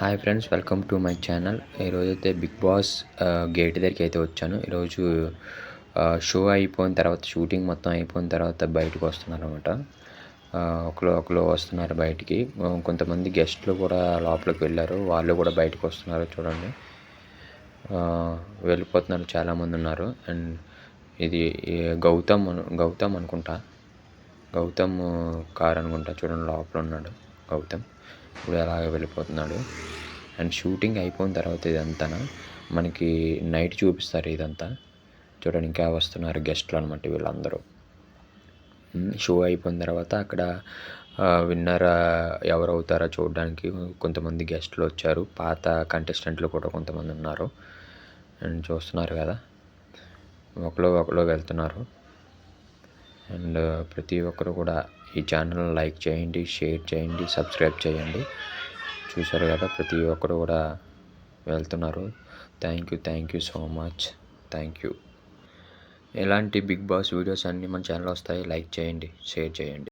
Hi friends welcome to my channel ఈరోజు అయితే big boss gate దగ్గరికి అయితే వచ్చాను. ఈరోజు షో అయిపోయిన తర్వాత షూటింగ్ మొత్తం అయిపోయిన తర్వాత బయటకు వస్తున్నారు అనమాట ఒకరు ఒకరు వస్తున్నారు బయటికి. కొంతమంది గెస్ట్లు కూడా లోపలికి వెళ్ళారు. వాళ్ళు కూడా బయటకు వస్తున్నారు చూడండి. వెళ్ళిపోతున్నారు చాలామంది ఉన్నారు. అండ్ ఇది గౌతమ్ గౌతమ్ అనుకుంటా. గౌతమ్ కార్ అనుకుంటా చూడండి లోపల ఉన్నాడు. గౌతమ్ ఇప్పుడు అలాగే వెళ్ళిపోతున్నాడు. అండ్ షూటింగ్ అయిపోయిన తర్వాత ఇదంతా మనకి నైట్ చూపిస్తారు ఇదంతా. చూడండి ఇంకా వస్తున్నారు గెస్ట్లు అనమాట వీళ్ళందరూ. షో అయిపోయిన తర్వాత అక్కడ విన్నర్ ఎవరు అవుతారో చూడడానికి కొంతమంది గెస్ట్లు వచ్చారు. పాత కంటెస్టెంట్లు కూడా కొంతమంది ఉన్నారు. అండ్ చూస్తున్నారు కదా? ఒకరు ఒకరు వెళ్తున్నారు. అండ్ ప్రతి ఒక్కరు కూడా ఈ ఛానల్ లైక్ చేయండి షేర్ చేయండి సబ్స్క్రైబ్ చేయండి. చూశారు కదా ప్రతి ఒక్కరు కూడా వెళ్తున్నారు. Thank you thank you so much thank you ఇలాంటి బిగ్ బాస్ వీడియోస్ అన్నీ మన ఛానల్ వస్తాయి. లైక్ చేయండి షేర్ చేయండి.